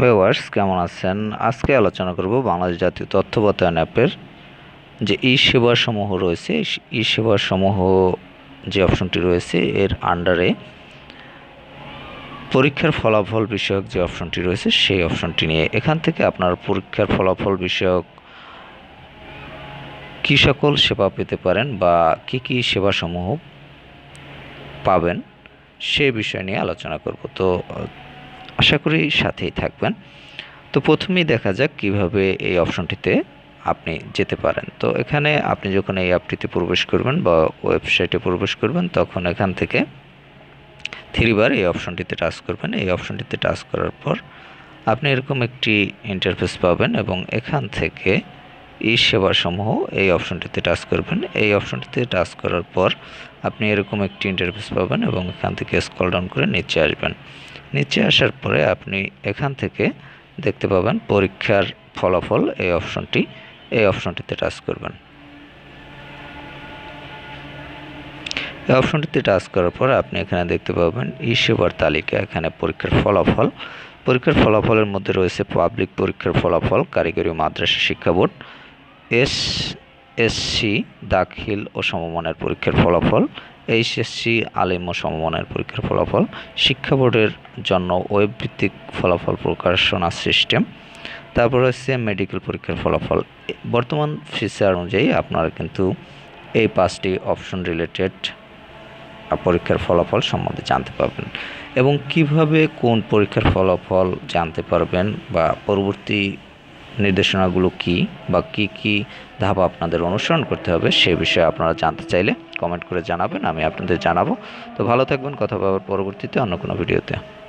Viewers, কেমন আছেন? আজকে আলোচনা করব বাংলাদেশ জাতীয় তথ্য বাতায়ন অ্যাপের যে ই সেবা সমূহ রয়েছে ই সেবা সমূহ যে অপশনটি রয়েছে, এর আন্ডারে পরীক্ষার ফলাফল বিষয়ক যে অপশনটি রয়েছে, সেই অপশনটি নিয়ে। এখান থেকে আপনার পরীক্ষার ফলাফল বিষয়ক কী সকল সেবা পেতে পারেন বা কী কী সেবাসমূহ পাবেন, সে বিষয় নিয়ে আলোচনা করব। তো আশা করি সাথেই থাকবেন। তো প্রথমেই দেখা যাক কীভাবে এই অপশনটিতে আপনি যেতে পারেন। তো এখানে আপনি যখন এই অ্যাপটিতে প্রবেশ করবেন বা ওয়েবসাইটে প্রবেশ করবেন, তখন এখান থেকে থ্রিবার এই অপশনটিতে টাচ করবেন। এই অপশনটিতে টাচ করার পর আপনি এরকম একটি ইন্টারফেস পাবেন এবং এখান থেকে ই সেবাসমূহ, এই অপশনটিতে টাচ করবেন। এই অপশনটিতে টাচ করার পর আপনি এরকম একটি ইন্টারফেস পাবেন এবং এখান থেকে স্কল ডাউন করে নিচে আসবেন। নিচে আসার পরে আপনি এখান থেকে দেখতে পাবেন পরীক্ষার ফলাফল এই অপশনটি। এই অপশনটিতে টাচ করবেন। এই অপশনটিতে টাচ করার পর আপনি এখানে দেখতে পাবেন ই সেবার তালিকা, এখানে পরীক্ষার ফলাফল। পরীক্ষার ফলাফলের মধ্যে রয়েছে পাবলিক পরীক্ষার ফলাফল, কারিগরি মাদ্রাসা শিক্ষা বোর্ড। এস এসসি দাখিল ও সমমানের পরীক্ষার ফলাফল এইচএসসি আলিম ও সমমানের পরীক্ষার ফলাফল, শিক্ষা বোর্ডের জন্য ওয়েব ভিত্তিক ফলাফল প্রকাশনা সিস্টেম, তারপর হচ্ছে মেডিকেল পরীক্ষার ফলাফল। বর্তমান ফিচার অনুযায়ী আপনারা কিন্তু এই পাঁচটি অপশন রিলেটেড পরীক্ষার ফলাফল সম্বন্ধে জানতে পারবেন এবং কীভাবে কোন পরীক্ষার ফলাফল জানতে পারবেন বা পরবর্তী নির্দেশনাগুলো কি বা কি কি ধাপ আপনাদের অনুসরণ করতে হবে সে বিষয়ে আপনারা জানতে চাইলে কমেন্ট করে জানাবেন, আমি আপনাদের জানাব। তো ভালো থাকবেন, কথা বলার পরবর্তীতে অন্য কোনো ভিডিওতে।